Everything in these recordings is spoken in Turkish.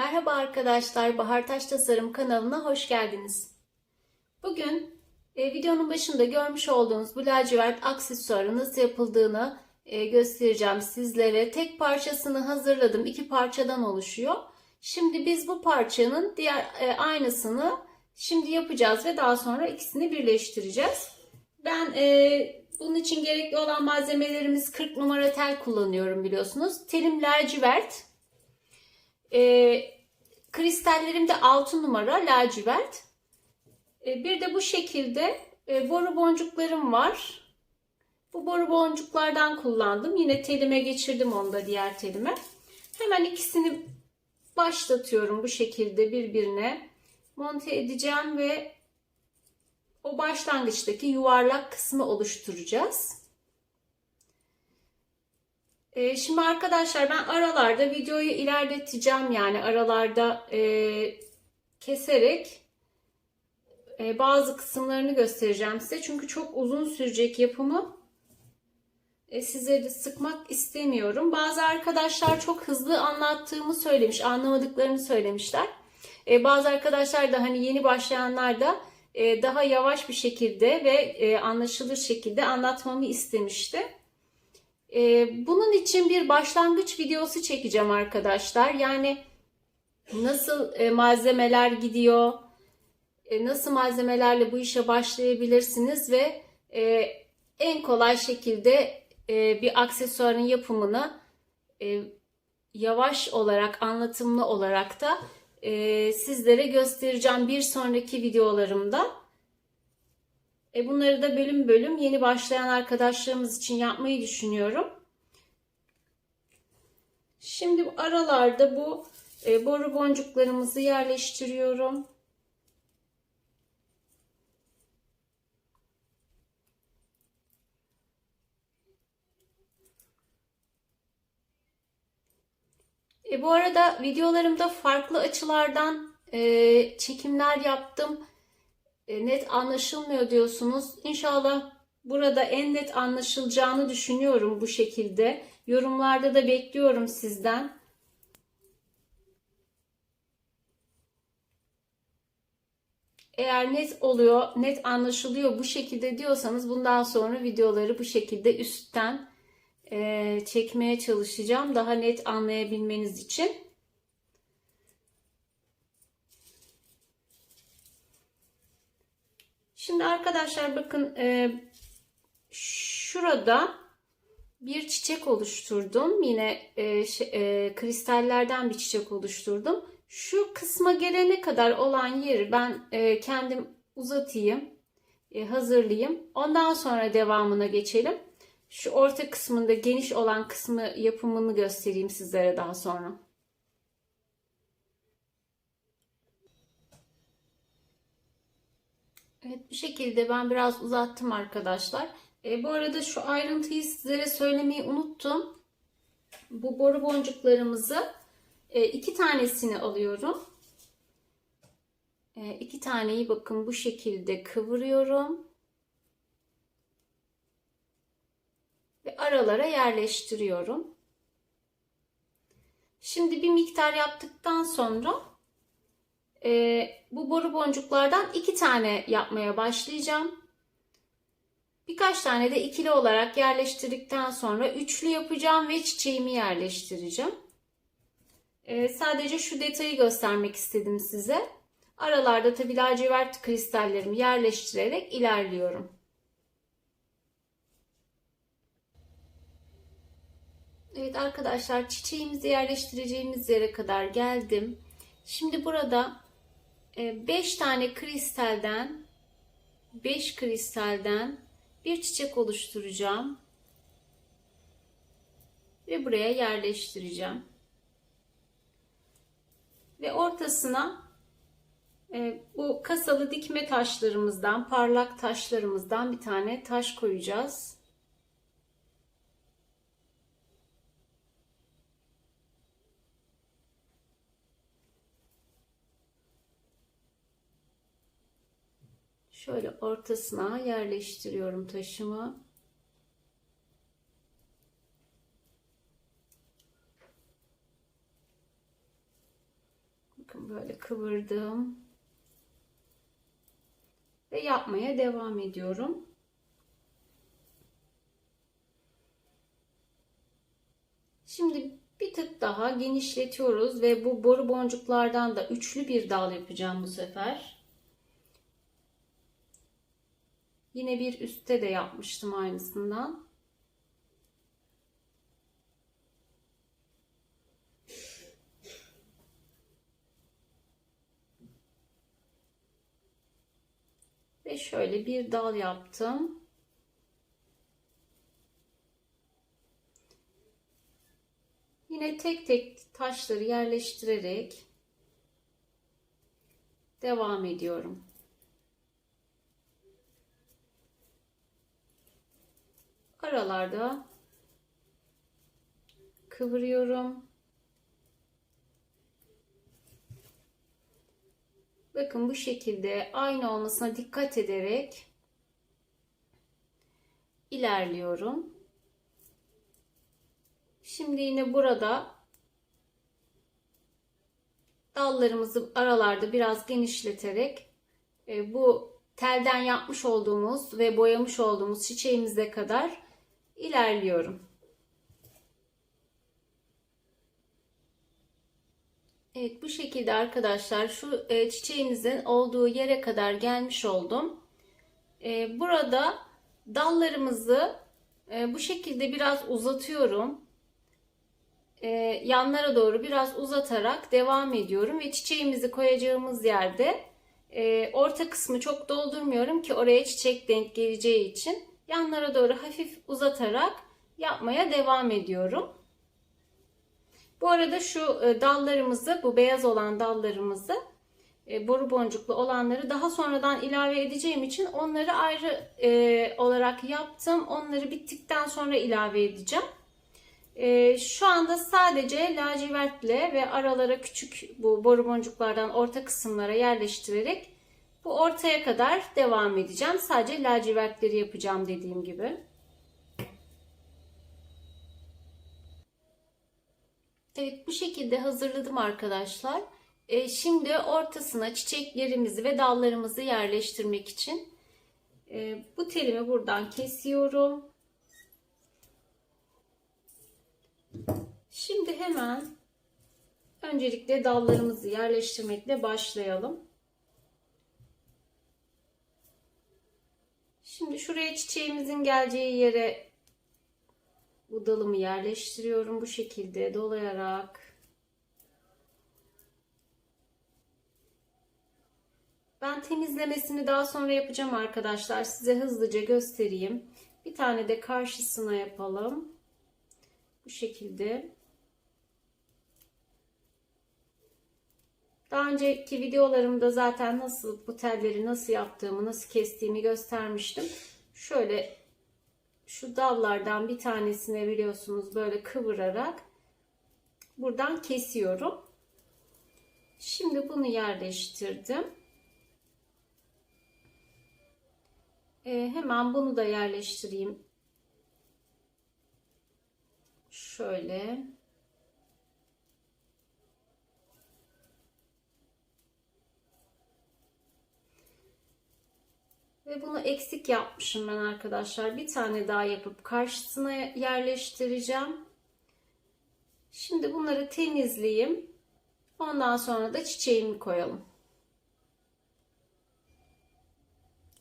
Merhaba arkadaşlar, Bahar Taş Tasarım kanalına hoş geldiniz. Bugün e, videonun başında görmüş olduğunuz bu lacivert aksesuarı nasıl yapıldığını e, göstereceğim sizlere. Tek parçasını hazırladım, iki parçadan oluşuyor. Şimdi biz bu parçanın diğer e, aynısını şimdi yapacağız ve daha sonra ikisini birleştireceğiz. Ben e, bunun için gerekli olan malzemelerimiz 40 numara tel kullanıyorum biliyorsunuz. Telim lacivert. E, kristallerim de 6 numara lacivert. E, bir de bu şekilde e, boru boncuklarım var. Bu boru boncuklardan kullandım. Yine telime geçirdim onu da diğer telime. Hemen ikisini başlatıyorum bu şekilde birbirine monte edeceğim ve o başlangıçtaki yuvarlak kısmı oluşturacağız. Ee, şimdi arkadaşlar ben aralarda videoyu ilerleteceğim yani aralarda e, keserek e, bazı kısımlarını göstereceğim size. Çünkü çok uzun sürecek yapımı. E, size de sıkmak istemiyorum. Bazı arkadaşlar çok hızlı anlattığımı söylemiş, anlamadıklarını söylemişler. E, bazı arkadaşlar da hani yeni başlayanlar da daha yavaş bir şekilde ve anlaşılır şekilde anlatmamı istemişti. E, bunun için bir başlangıç videosu çekeceğim arkadaşlar. Yani nasıl e, malzemeler gidiyor, e, nasıl malzemelerle bu işe başlayabilirsiniz ve e, en kolay şekilde bir aksesuarın yapımını yavaş olarak, anlatımlı olarak da sizlere göstereceğim bir sonraki videolarımda. E, bunları da bölüm bölüm yeni başlayan arkadaşlarımız için yapmayı düşünüyorum. Şimdi bu aralarda bu e, boru boncuklarımızı yerleştiriyorum. E, bu arada videolarımda farklı açılardan e, çekimler yaptım. E, net anlaşılmıyor diyorsunuz. İnşallah burada en net anlaşılacağını düşünüyorum bu şekilde. Yorumlarda da bekliyorum sizden. Eğer net oluyor, net anlaşılıyor bu şekilde diyorsanız bundan sonra videoları bu şekilde üstten e, çekmeye çalışacağım. Daha net anlayabilmeniz için. Şimdi arkadaşlar bakın e, şurada bir çiçek oluşturdum. Yine e, şey, e, kristallerden bir çiçek oluşturdum. Şu kısma gelene kadar olan yeri ben e, kendim uzatayım, e, hazırlayayım. Ondan sonra devamına geçelim. Şu orta kısmında geniş olan kısmı yapımını göstereyim sizlere daha sonra. Evet bu şekilde ben biraz uzattım arkadaşlar. E, bu arada şu ayrıntıyı sizlere söylemeyi unuttum. Bu boru boncuklarımızı e, iki tanesini alıyorum. E, iki taneyi bakın bu şekilde kıvırıyorum. Ve aralara yerleştiriyorum. Şimdi bir miktar yaptıktan sonra e, bu boru boncuklardan iki tane yapmaya başlayacağım. Birkaç tane de ikili olarak yerleştirdikten sonra üçlü yapacağım ve çiçeğimi yerleştireceğim. E, sadece şu detayı göstermek istedim size. Aralarda tabi lacivert kristallerimi yerleştirerek ilerliyorum. Evet arkadaşlar çiçeğimizi yerleştireceğimiz yere kadar geldim. Şimdi burada 5 tane kristalden 5 kristalden bir çiçek oluşturacağım. Ve buraya yerleştireceğim. Ve ortasına e, bu kasalı dikme taşlarımızdan, parlak taşlarımızdan bir tane taş koyacağız. Şöyle ortasına yerleştiriyorum taşımı. Böyle kıvırdım. Ve yapmaya devam ediyorum. Şimdi bir tık daha genişletiyoruz ve bu boru boncuklardan da üçlü bir dal yapacağım bu sefer. Yine bir üstte de yapmıştım aynısından. Ve şöyle bir dal yaptım. Yine tek tek taşları yerleştirerek devam ediyorum. Aralarda kıvırıyorum. Bakın bu şekilde aynı olmasına dikkat ederek ilerliyorum. Şimdi yine burada dallarımızı aralarda biraz genişleterek e, bu telden yapmış olduğumuz ve boyamış olduğumuz çiçeğimize kadar ilerliyorum. Evet bu şekilde arkadaşlar şu e, çiçeğimizin olduğu yere kadar gelmiş oldum. E, burada dallarımızı e, bu şekilde biraz uzatıyorum. Yanlara doğru biraz uzatarak devam ediyorum ve çiçeğimizi koyacağımız yerde orta kısmı çok doldurmuyorum ki oraya çiçek denk geleceği için yanlara doğru hafif uzatarak yapmaya devam ediyorum. Bu arada şu e, dallarımızı, bu beyaz olan dallarımızı, e, boru boncuklu olanları daha sonradan ilave edeceğim için onları ayrı e, olarak yaptım. Onları bittikten sonra ilave edeceğim. Şu anda sadece lacivertle ve aralara küçük bu boru boncuklardan orta kısımlara yerleştirerek bu ortaya kadar devam edeceğim. Sadece lacivertleri yapacağım dediğim gibi. Evet bu şekilde hazırladım arkadaşlar. E, şimdi ortasına çiçeklerimizi ve dallarımızı yerleştirmek için e, bu telimi buradan kesiyorum. Şimdi hemen öncelikle dallarımızı yerleştirmekle başlayalım. Şimdi şuraya çiçeğimizin geleceği yere bu dalımı yerleştiriyorum bu şekilde dolayarak. Ben temizlemesini daha sonra yapacağım arkadaşlar. Size hızlıca göstereyim. Bir tane de karşısına yapalım. Bu şekilde. Önceki videolarımda zaten nasıl bu telleri nasıl yaptığımı, nasıl kestiğimi göstermiştim. Şöyle şu dallardan bir tanesine biliyorsunuz böyle kıvırarak buradan kesiyorum. Şimdi bunu yerleştirdim. Ee, hemen bunu da yerleştireyim. Şöyle. Ve bunu eksik yapmışım ben arkadaşlar. Bir tane daha yapıp karşısına yerleştireceğim. Şimdi bunları temizleyeyim. Ondan sonra da çiçeğimi koyalım.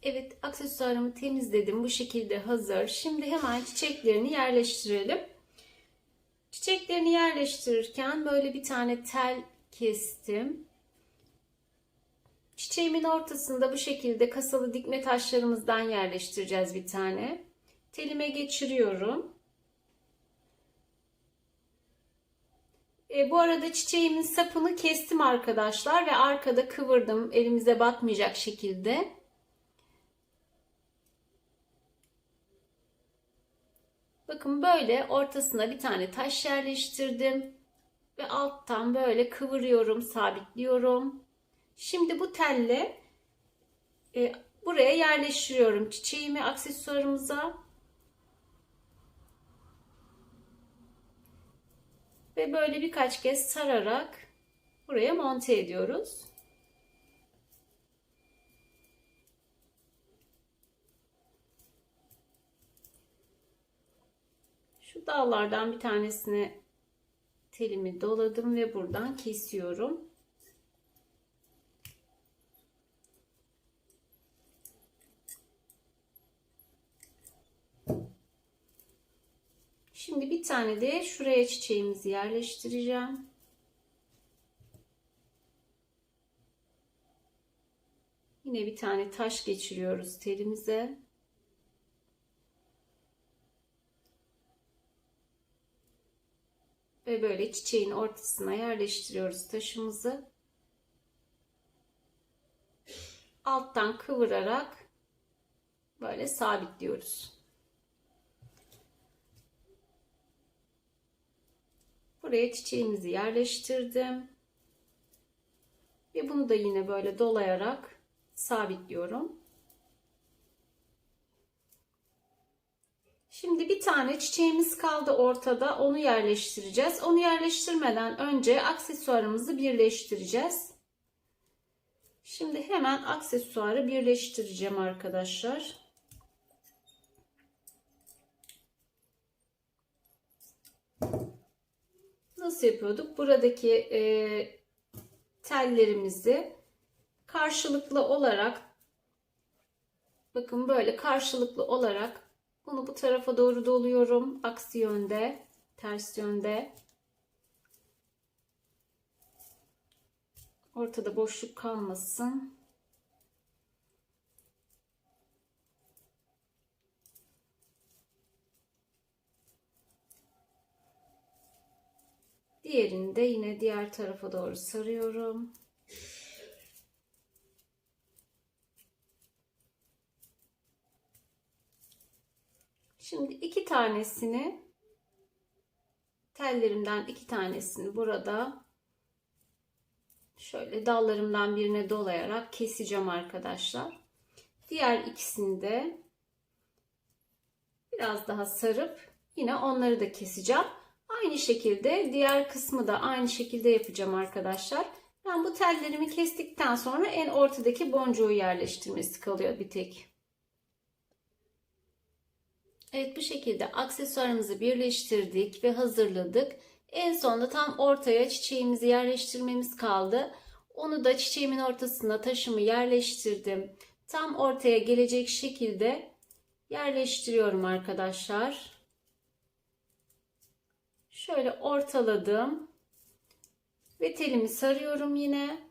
Evet aksesuarımı temizledim. Bu şekilde hazır. Şimdi hemen çiçeklerini yerleştirelim. Çiçeklerini yerleştirirken böyle bir tane tel kestim. Çiçeğimin ortasında bu şekilde kasalı dikme taşlarımızdan yerleştireceğiz bir tane. Telime geçiriyorum. E, bu arada çiçeğimin sapını kestim arkadaşlar ve arkada kıvırdım elimize batmayacak şekilde. Bakın böyle ortasına bir tane taş yerleştirdim ve alttan böyle kıvırıyorum, sabitliyorum. Şimdi bu telle e, buraya yerleştiriyorum çiçeğimi aksesuarımıza. Ve böyle birkaç kez sararak buraya monte ediyoruz. Şu dallardan bir tanesine telimi doladım ve buradan kesiyorum. Şimdi bir tane de şuraya çiçeğimizi yerleştireceğim. Yine bir tane taş geçiriyoruz telimize. Ve böyle çiçeğin ortasına yerleştiriyoruz taşımızı. Alttan kıvırarak böyle sabitliyoruz. Buraya çiçeğimizi yerleştirdim. Ve bunu da yine böyle dolayarak sabitliyorum. Şimdi bir tane çiçeğimiz kaldı ortada. Onu yerleştireceğiz. Onu yerleştirmeden önce aksesuarımızı birleştireceğiz. Şimdi hemen aksesuarı birleştireceğim arkadaşlar. Nasıl yapıyorduk? Buradaki e, tellerimizi karşılıklı olarak bakın böyle karşılıklı olarak bunu bu tarafa doğru doluyorum. Aksi yönde, ters yönde. Ortada boşluk kalmasın. Diğerini de yine diğer tarafa doğru sarıyorum. Şimdi iki tanesini tellerimden iki tanesini burada şöyle dallarımdan birine dolayarak keseceğim arkadaşlar. Diğer ikisini de biraz daha sarıp yine onları da keseceğim. Aynı şekilde diğer kısmı da aynı şekilde yapacağım arkadaşlar. Ben bu tellerimi kestikten sonra en ortadaki boncuğu yerleştirmesi kalıyor bir tek. Evet bu şekilde aksesuarımızı birleştirdik ve hazırladık. En sonunda tam ortaya çiçeğimizi yerleştirmemiz kaldı. Onu da çiçeğimin ortasına taşımı yerleştirdim. Tam ortaya gelecek şekilde yerleştiriyorum arkadaşlar. Şöyle ortaladım. Ve telimi sarıyorum yine.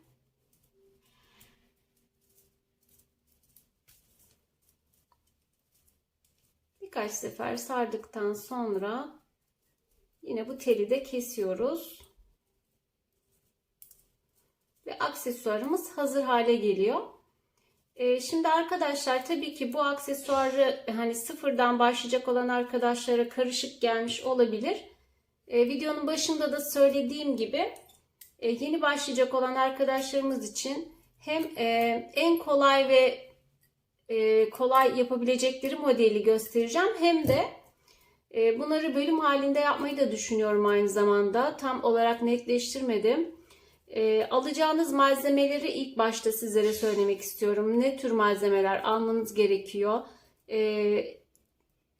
Birkaç sefer sardıktan sonra yine bu teli de kesiyoruz. Ve aksesuarımız hazır hale geliyor. Ee, şimdi arkadaşlar tabii ki bu aksesuarı hani sıfırdan başlayacak olan arkadaşlara karışık gelmiş olabilir. E, videonun başında da söylediğim gibi e, yeni başlayacak olan arkadaşlarımız için hem e, en kolay ve e, kolay yapabilecekleri modeli göstereceğim hem de e, bunları bölüm halinde yapmayı da düşünüyorum aynı zamanda. Tam olarak netleştirmedim. E, alacağınız malzemeleri ilk başta sizlere söylemek istiyorum. Ne tür malzemeler almanız gerekiyor? E,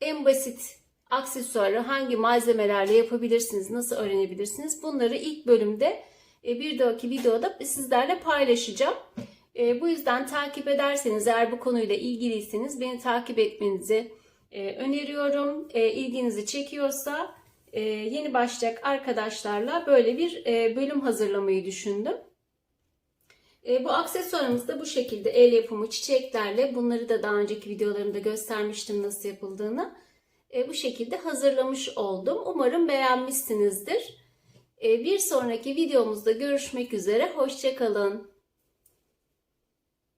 en basit aksesuarı hangi malzemelerle yapabilirsiniz, nasıl öğrenebilirsiniz? Bunları ilk bölümde e, bir dahaki videoda sizlerle paylaşacağım. E, bu yüzden takip ederseniz eğer bu konuyla ilgiliyseniz beni takip etmenizi e, öneriyorum. İlginizi çekiyorsa yeni başlayacak arkadaşlarla böyle bir bölüm hazırlamayı düşündüm. Bu aksesuarımız da bu şekilde el yapımı çiçeklerle bunları da daha önceki videolarımda göstermiştim nasıl yapıldığını e, bu şekilde hazırlamış oldum. Umarım beğenmişsinizdir. E, bir sonraki videomuzda görüşmek üzere. Hoşçakalın.